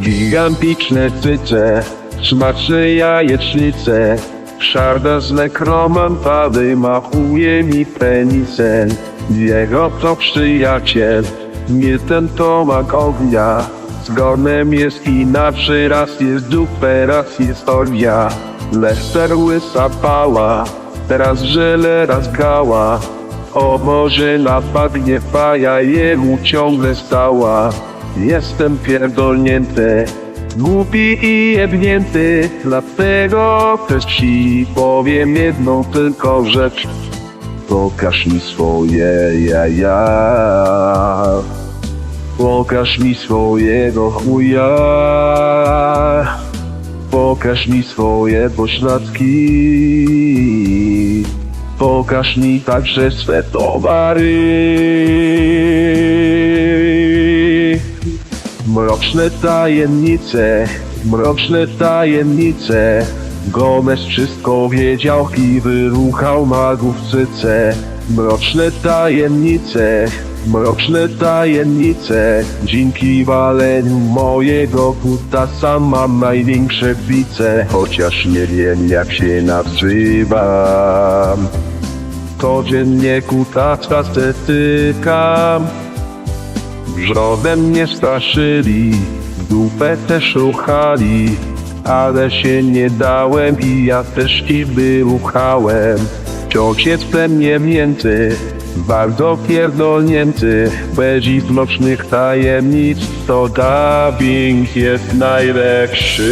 Gigantyczne cyce, smaczne jajecznice, szarda z nekromantady machuje mi penisem. Jego to przyjaciel, nie ten Tomak ognia. Z Gornem jest inaczej, raz jest dupę, raz jest orgia. Lester łysa pała, teraz żele, raz gała. O może napadnie faja, jemu ciągle stała. Jestem pierdolnięty, głupi i jebnięty, dlatego też ci powiem jedną tylko rzecz. Pokaż mi swoje jaja. Pokaż mi swojego chuja. Pokaż mi swoje pośladki. Pokaż mi także swe towary. Mroczne tajemnice, mroczne tajemnice. Gomez wszystko wiedział i wyruchał magów cyce. Mroczne tajemnice, mroczne tajemnice. Dzięki waleniu mojego kutasa mam największe bice. Chociaż nie wiem jak się nazywam. Codziennie kutasa stykam. Wrzodem mnie straszyli, dupę też ruchali, ale się nie dałem i ja też i wyruchałem. Wciąż jestem niemnięty, bardzo pierdolnięty, bez ich mrocznych tajemnic, to dubbing jest najlepszy.